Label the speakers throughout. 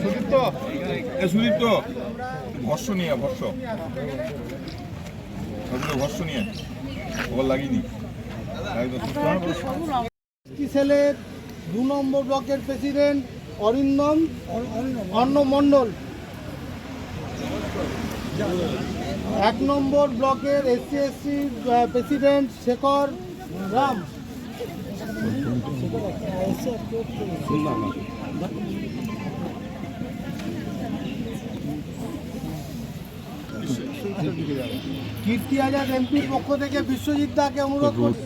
Speaker 1: সুদীপ্ত সুদীপ্ত ভস্য নিয়ে সবগুলো ভস্য নিয়ে ওর লাগিনি
Speaker 2: সেলের দু নম্বর ব্লকের প্রেসিডেন্ট অরিন্দম মণ্ডল। এক নম্বর ব্লকের SC SC president Shekhar Ram. Kirti Azad এমপির পক্ষ থেকে বিশ্বজিৎ দাকে অনুরোধ করছি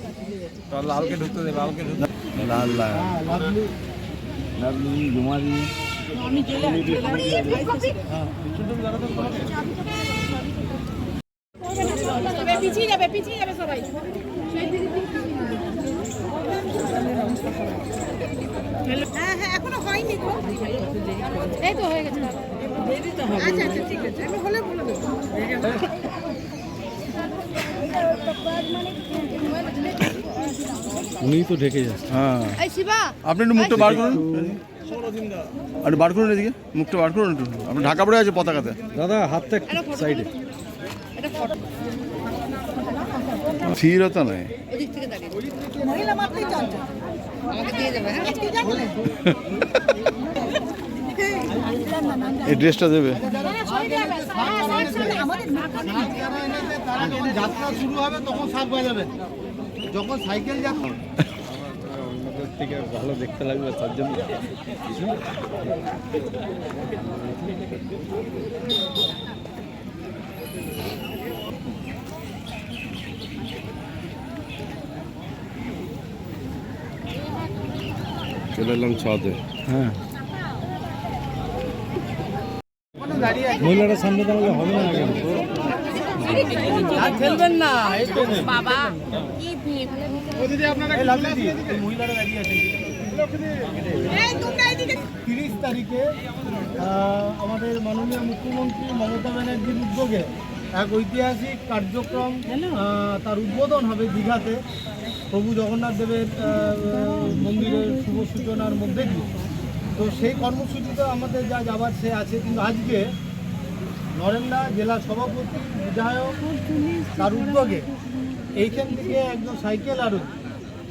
Speaker 3: লালকে ঢুকতে দে লালকে ঢুকতে
Speaker 4: লাল লাল
Speaker 2: হ্যাঁ, লাভলি
Speaker 4: লাভলি জুমারি
Speaker 5: পিছিয়ে যাবে পিছিয়ে যাবে সবাই হ্যাঁ হ্যাঁ এখনও হয়নি তো। এই তো হয়ে গেছে। আচ্ছা আচ্ছা ঠিক আছে। আমি হলে বলে দেবো।
Speaker 4: উনিই তো ঢেকে যাচ্ছে। হ্যাঁ। আপনি একটু মুখটা বার করুন। একটু বার করুন এদিকে। মুখটা বার করুন একটু। আপনি ঢাকা পড়ে আছে পতাকাতে।
Speaker 3: দাদা হাতটা সাইডে
Speaker 5: এটা ফটো
Speaker 4: স্থিরতা নয়
Speaker 5: যাবে হ্যাঁ
Speaker 4: এই ড্রেসটা দেবে?
Speaker 2: যাত্রা শুরু হবে, তখন শাক বাজাবেন যখন সাইকেল যাত্রা
Speaker 3: অন্যদের থেকে ভালো দেখতে লাগবে তার জন্য চলে এলাম ছাদে হ্যাঁ। সামনে দাঁড়ালে হবে না আগে।
Speaker 2: খেলবেন না এই তো।
Speaker 5: বাবা।
Speaker 2: তিরিশ তারিখে আমাদের মাননীয় মুখ্যমন্ত্রী মমতা ব্যানার্জির উদ্যোগে এক ঐতিহাসিক কার্যক্রম তার উদ্বোধন হবে দীঘাতে। প্রভু জগন্নাথ দেবের মন্দিরের শুভ সূচনার মধ্যে দিয়ে। তো সেই কর্মসূচিতে আমাদের যা যাবার সে আছে কিন্তু আজকে নরেন্দা জেলা সভাপতি বিধায়ক তার উদ্যোগে এইখান থেকে একজন সাইকেল আরও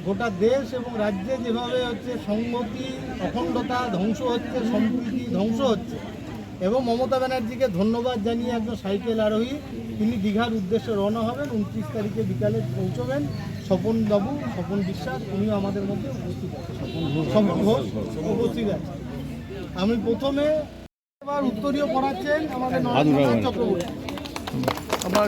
Speaker 2: গোটা দেশ এবং রাজ্যে যেভাবে হচ্ছে সংহতি অখণ্ডতা ধ্বংস হচ্ছে সম্প্রীতি ধ্বংস হচ্ছে এবং মমতা ব্যানার্জিকে ধন্যবাদ জানিয়ে একজন সাইকেল আরোহী তিনি দীঘার উদ্দেশ্যে রওনা হবেন। উনত্রিশ তারিখে বিকালে পৌঁছবেন। স্বপন বাবু স্বপন বিশ্বাস উনিও আমাদের মধ্যে উপস্থিত আছেন। স্বপন ঘোষ উপস্থিত আছে আমি প্রথমে এবার উত্তরীয় পড়াচ্ছেন আমাদের নরেন্দ্রনাথ চক্রবর্তী।
Speaker 4: আমার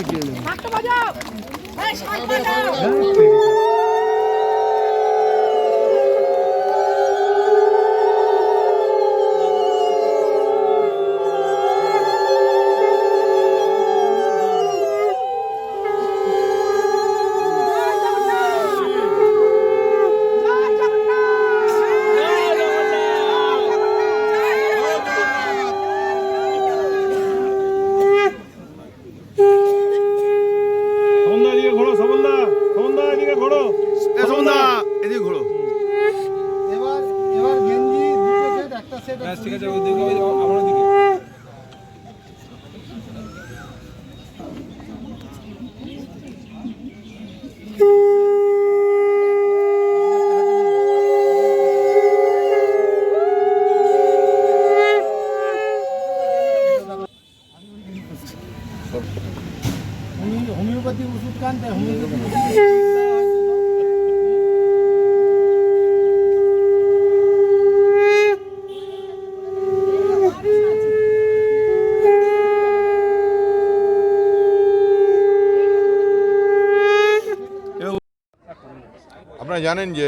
Speaker 1: আপনারা জানেন যে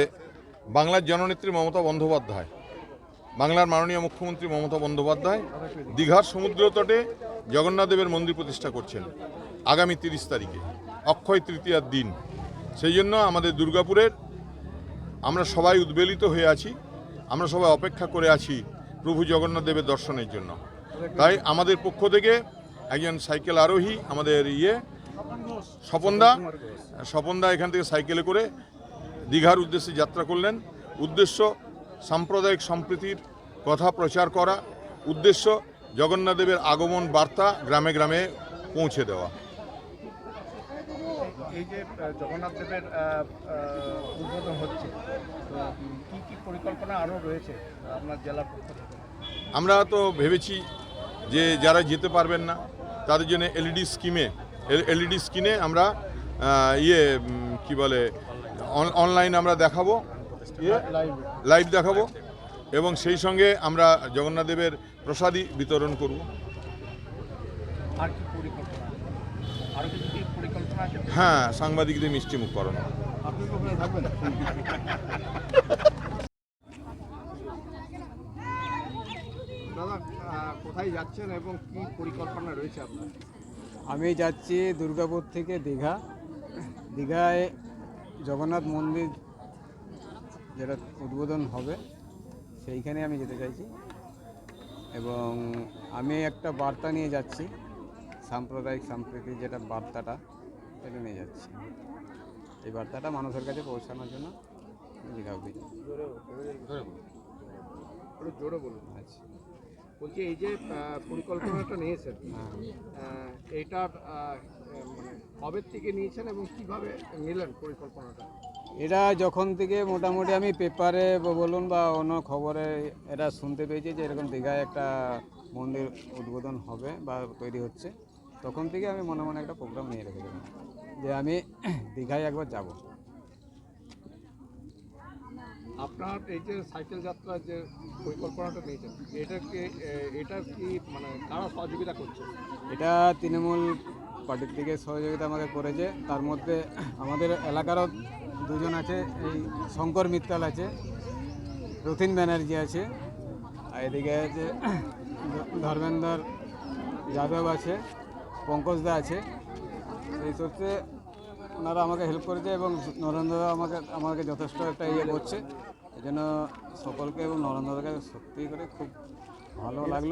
Speaker 1: বাংলার জননেত্রী মমতা বন্দ্যোপাধ্যায়, বাংলার মাননীয় মুখ্যমন্ত্রী মমতা বন্দ্যোপাধ্যায় দীঘার সমুদ্র তটে জগন্নাথ দেবের মন্দির প্রতিষ্ঠা করছেন আগামী তিরিশ তারিখে, অক্ষয় তৃতীয়ার দিন। সেই জন্য আমাদের দুর্গাপুরের আমরা সবাই উদ্বেলিত হয়ে আছি, আমরা সবাই অপেক্ষা করে আছি প্রভু জগন্নাথদেবের দর্শনের জন্য। তাই আমাদের পক্ষ থেকে একজন সাইকেল আরোহী, আমাদের ইয়ে স্বপনদা স্বপনদা এখান থেকে সাইকেলে করে দীঘার উদ্দেশ্যে যাত্রা করলেন। উদ্দেশ্য সাম্প্রদায়িক সম্প্রীতির কথা প্রচার করা, উদ্দেশ্য জগন্নাথদেবের আগমন বার্তা গ্রামে গ্রামে পৌঁছে দেওয়া।
Speaker 3: এই যে উদ্বোধন হচ্ছে তো উম, কি কি পরিকল্পনা আরও রয়েছে আপনার জেলার পক্ষ থেকে?
Speaker 1: আমরা তো ভেবেছি যে যারা যেতে পারবেন না তাদের জন্য এলইডি স্কিমে এলইডি স্ক্রিনে আমরা ইয়ে কি বলে অনলাইন আমরা দেখাবো ইয়ে, লাইভ দেখাবো। এবং সেই সঙ্গে আমরা জগন্নাথদেবের প্রসাদী বিতরণ করব।
Speaker 3: আর কি পরিকল্পনা আরও কিছু পরিকল্পনা আছে?
Speaker 1: হ্যাঁ সাংবাদিকদের মিষ্টি মুখ করানো।
Speaker 3: আপনি ওখানে থাকবেন। দাদা কোথায় যাচ্ছেন এবং কি পরিকল্পনা রয়েছে আপনার?
Speaker 6: আমি যাচ্ছি দুর্গাপুর থেকে দীঘা। দীঘায় জগন্নাথ মন্দির যেটা উদ্বোধন হবে সেইখানে আমি যেতে চাইছি। এবং আমি একটা বার্তা নিয়ে যাচ্ছি সাম্প্রদায়িক সম্প্রীতির যেটা বার্তাটা সেটা নিয়ে যাচ্ছি। এই বার্তাটা মানুষের কাছে পৌঁছানোর জন্য আমি দীঘা অব্দি
Speaker 3: জোরে বলুন
Speaker 6: আচ্ছা।
Speaker 3: বলছি এই যে পরিকল্পনাটা নিয়েছেন
Speaker 6: হ্যাঁ।
Speaker 3: এইটার মানে কবে থেকে নিয়েছেন এবং কীভাবে নিলেন পরিকল্পনাটা?
Speaker 6: এটা যখন থেকে মোটামুটি আমি পেপারে বলুন বা অন্য খবরে এটা শুনতে পেয়েছি যে এরকম দীঘায় একটা মন্দির উদ্বোধন হবে বা তৈরি হচ্ছে তখন থেকে আমি মনে মনে একটা প্রোগ্রাম নিয়ে রেখেছিলাম যে আমি দীঘায় একবার যাব।
Speaker 3: আপনার এই যে সাইকেল যাত্রার যে পরিকল্পনাটা নিয়েছেন এটাকে এটা কি মানে কারা সহযোগিতা করছে?
Speaker 6: এটা তৃণমূল পার্টির থেকে সহযোগিতা আমাকে করেছে। তার মধ্যে আমাদের এলাকারও দুজন আছে এই শঙ্কর মিত্তাল আছে রথিন ব্যানার্জি আছে আর এদিকে আছে ধর্মেন্দ্র যাদব আছে পঙ্কজ দা আছে। এই সূত্রে ওনারা আমাকে হেল্প করেছে এবং নরেন্দ্র আমাকে আমাকে যথেষ্ট একটা ইয়ে করছে। এই জন্য সকলকে এবং নরেন্দ্রকে সত্যি করে খুব ভালো লাগল।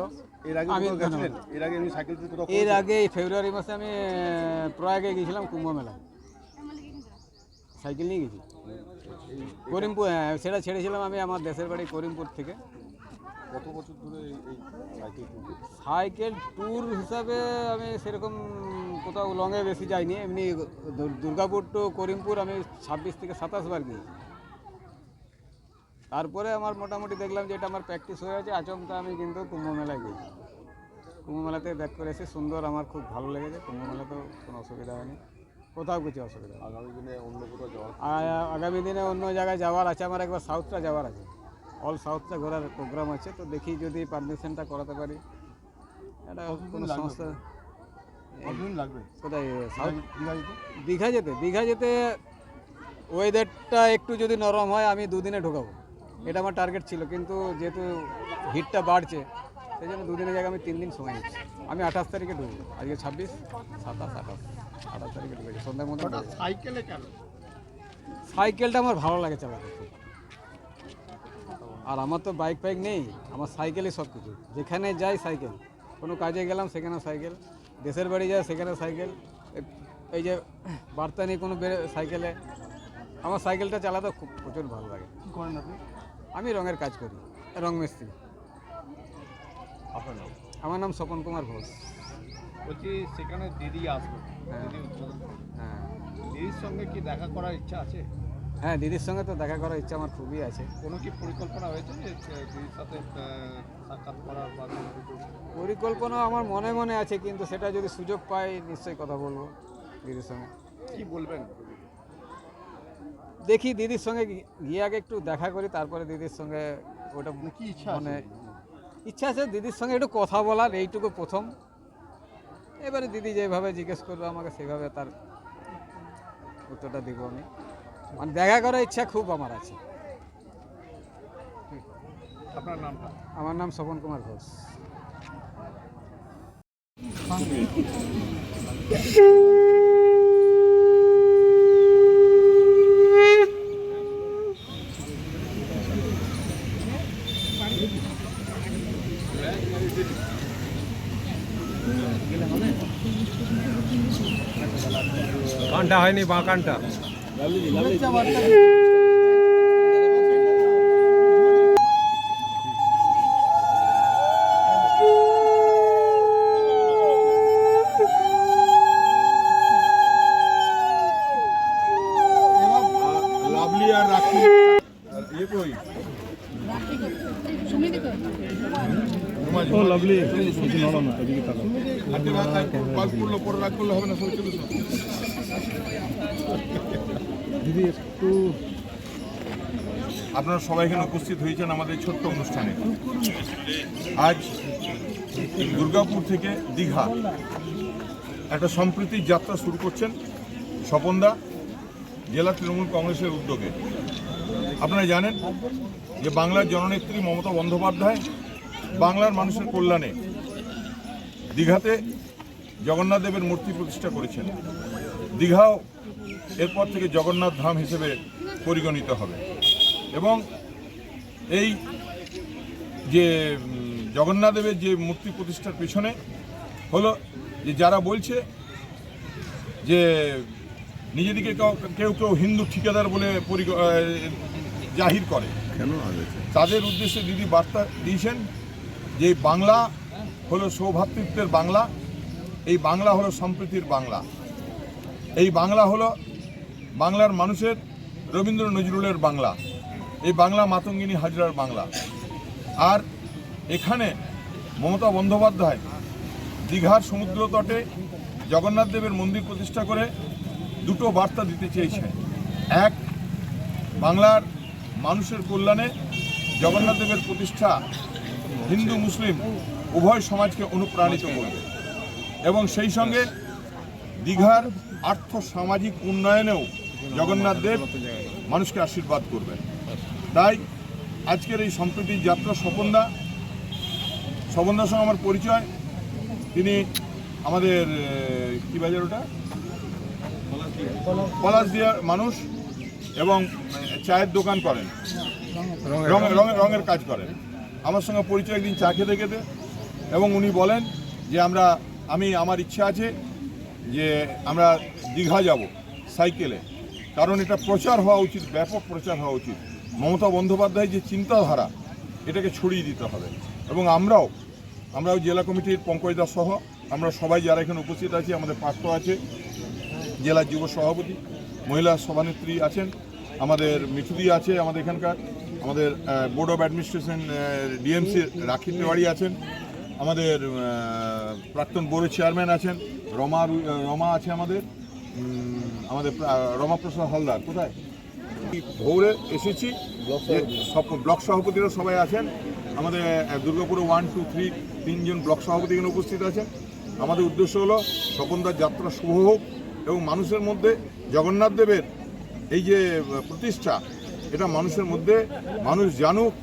Speaker 3: এর আগে
Speaker 6: আমি
Speaker 3: এর আগে আমি সাইকেল
Speaker 6: এর আগে এই ফেব্রুয়ারি মাসে আমি প্রয়াগে গিয়েছিলাম কুম্ভ মেলায়। সাইকেল নিয়ে গেছি। করিমপুর হ্যাঁ সেটা ছেড়েছিলাম আমি আমার দেশের বাড়ি করিমপুর থেকে।
Speaker 3: কত বছর ধরে এই সাইকেল
Speaker 6: সাইকেল ট্যুর হিসাবে আমি সেরকম কোথাও লংয়ে বেশি যাইনি। এমনি দুর্গাপুর টু করিমপুর আমি ছাব্বিশ থেকে সাতাশ বার গিয়েছি। তারপরে আমার মোটামুটি দেখলাম যে এটা আমার প্র্যাকটিস হয়ে আছে আচমকা আমি কিন্তু কুম্ভ মেলায় গেছি। কুম্ভ মেলাতে ব্যাক করে এসে সুন্দর আমার খুব ভালো লেগেছে কুম্ভ মেলাতেও কোনো অসুবিধা হয়নি। কোথাও কিছু অসুবিধা
Speaker 3: আগামী দিনে অন্য কোথাও যাওয়ার
Speaker 6: আগামী দিনে অন্য জায়গায় যাওয়ার আছে আমার একবার সাউথটা যাওয়ার আছে। অল সাউথটা ঘোরার প্রোগ্রাম আছে তো দেখি যদি পারমিশনটা করাতে পারি। এটা কোনো
Speaker 3: কতদিন লাগবে?
Speaker 6: কোথায় সাউথ
Speaker 3: দীঘা যেতে?
Speaker 6: দীঘা যেতে ওয়েদারটা একটু যদি নরম হয় আমি দুদিনে ঢোকাবো। এটা আমার টার্গেট ছিল কিন্তু যেহেতু হিটটা বাড়ছে সেই জন্য দুদিনের জায়গায় আমি তিন দিন সময় নিচ্ছি। আমি আঠাশ তারিখে ঢুকবো আজকে ছাব্বিশ সাতাশ আঠাশ। আঠাশ তারিখে ঢুকেছি সন্ধ্যার মধ্যে
Speaker 3: সাইকেলে কেন?
Speaker 6: সাইকেলটা আমার ভালো লাগে চালাতে আর আমার তো বাইক ফাইক নেই আমার সাইকেলই সব কিছু যেখানে যাই সাইকেল। কোনো কাজে গেলাম সেখানে সাইকেল। দেশের বাড়ি যায় সেখানে সাইকেল। এই যে বার্তা নিয়ে কোনো বেড়ে সাইকেলে। আমার সাইকেলটা চালাতে খুব প্রচুর ভালো লাগে।
Speaker 3: করেন আপনি?
Speaker 6: আমি রঙের কাজ করি রং মিস্ত্রি।
Speaker 3: আপনার নাম?
Speaker 6: আমার নাম স্বপন কুমার ঘোষ।
Speaker 3: বলছি সেখানে দিদি আসবে।
Speaker 6: হ্যাঁ।
Speaker 3: দিদি।
Speaker 6: হ্যাঁ।
Speaker 3: দিদির সঙ্গে কি দেখা করার ইচ্ছা আছে?
Speaker 6: হ্যাঁ দিদির সঙ্গে তো দেখা করার ইচ্ছা আমার খুবই আছে।
Speaker 3: কোনো কি পরিকল্পনা হয়েছে যে দিদির সাথে সাক্ষাৎ করার বা
Speaker 6: পরিকল্পনা আমার মনে মনে আছে কিন্তু সেটা যদি সুযোগ পাই নিশ্চয়ই কথা বলব দিদির সঙ্গে।
Speaker 3: কি বলবেন?
Speaker 6: দেখি দিদির সঙ্গে গিয়ে আগে একটু দেখা করি তারপরে দিদির সঙ্গে ওটা
Speaker 3: কি ইচ্ছা
Speaker 6: মানে ইচ্ছা আছে দিদির সঙ্গে একটু কথা বলার এইটুকু প্রথম। এবারে দিদি যেভাবে জিজ্ঞেস করবে আমাকে সেভাবে তার উত্তরটা দিব আমি। মানে দেখা করার ইচ্ছা খুব আমার আছে।
Speaker 3: আপনার নামটা
Speaker 6: আমার নাম স্বপন কুমার ঘোষ।
Speaker 7: কানটা হয়নি বাঁ
Speaker 1: আপনারা সবাই এখানে উপস্থিত হয়েছেন আমাদের ছোট্ট অনুষ্ঠানে। আজ দুর্গাপুর থেকে দীঘা একটা সম্প্রীতির যাত্রা শুরু করছেন স্বপনদা জেলা তৃণমূল কংগ্রেসের উদ্যোগে। আপনারা জানেন যে বাংলার জননেত্রী মমতা বন্দ্যোপাধ্যায় বাংলার মানুষের কল্যাণে দীঘাতে জগন্নাথ দেবের মূর্তি প্রতিষ্ঠা করেছেন। দীঘাও এরপর থেকে জগন্নাথ ধাম হিসেবে পরিগণিত হবে। এবং এই যে জগন্নাথদেবের যে মূর্তি প্রতিষ্ঠার পেছনে হলো যে যারা বলছে যে নিজেদিকে কেউ- কেউ হিন্দু ঠিকাদার বলে জাহির করে।
Speaker 4: কেন
Speaker 1: তাদের উদ্দেশ্যে দিদি বার্তা দিয়েছেন যে এই বাংলা হলো সৌভাতৃত্বের বাংলা এই বাংলা হলো সম্প্রীতির বাংলা। এই বাংলা হলো বাংলার মানুষের রবীন্দ্র নজরুলের বাংলা। এই বাংলা মাতঙ্গিনী হাজরার বাংলা। আর এখানে মমতা বন্দ্যোপাধ্যায় দীঘার সমুদ্র তটে জগন্নাথ দেবের মন্দির প্রতিষ্ঠা করে দুটো বার্তা দিতে চেয়েছেন। এক, বাংলার মানুষের কল্যাণে জগন্নাথ দেবের প্রতিষ্ঠা হিন্দু, মুসলিম উভয় সমাজকে অনুপ্রাণিত করবে। এবং সেই সঙ্গে দীঘার আর্থ সামাজিক উন্নয়নেও জগন্নাথ দেব মানুষকে আশীর্বাদ করবেন। তাই আজকের এই সম্প্রীতির যাত্রা স্বপনদা স্বপনদার সঙ্গে আমার পরিচয়। তিনি আমাদের কি বাজার ওটা? পলাশ দিয়ার মানুষ এবং চায়ের দোকান করেন। রঙের কাজ করেন। আমার সঙ্গে পরিচয় একদিন চা খেতে খেতে এবং উনি বলেন যে, আমরা, আমি, আমার ইচ্ছা আছে যে, আমরা দীঘা যাব সাইকেলে। কারণ এটা প্রচার হওয়া উচিত, ব্যাপক প্রচার হওয়া উচিত। মমতা বন্দ্যোপাধ্যায় যে চিন্তাধারা, এটাকে ছড়িয়ে দিতে হবে। এবং আমরাও আমরাও জেলা কমিটির পঙ্কজ দাস সহ, আমরা সবাই যারা এখানে উপস্থিত আছি, আমাদের পার্থ আছে জেলার যুব সভাপতি, মহিলা সভানেত্রী আছেন, আমাদের মিঠুদি আছে আমাদের এখানকার, আমাদের বোর্ড অফ অ্যাডমিনিস্ট্রেশন ডিএমসি রাখি তেওয়ারি আছেন, আমাদের প্রাক্তন বোর্ডের চেয়ারম্যান আছেন, রমা রমা আছে আমাদের আমাদের প্রা- রমাপ্রসাদ হালদার, কোথায়? ভোরে এসেছি ব্লক সভাপতিরা সবাই আছেন। আমাদের দুর্গাপুরে ওয়ান টু থ্রি তিনজন ব্লক সভাপতি এখানে উপস্থিত আছেন। আমাদের উদ্দেশ্য হলো স্বপনদার যাত্রা শুভ হোক এবং মানুষের মধ্যে জগন্নাথ দেবের এই যে প্রতিষ্ঠা, এটা মানুষের মধ্যে মানুষ জানুক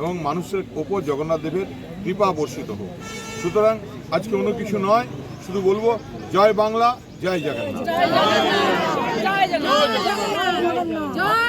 Speaker 1: এবং মানুষের ওপর জগন্নাথ দেবের কৃপা বর্ষিত হোক। সুতরাং আজকে অন্য কিছু নয়, শুধু বলব জয় বাংলা জয় জগন্নাথ।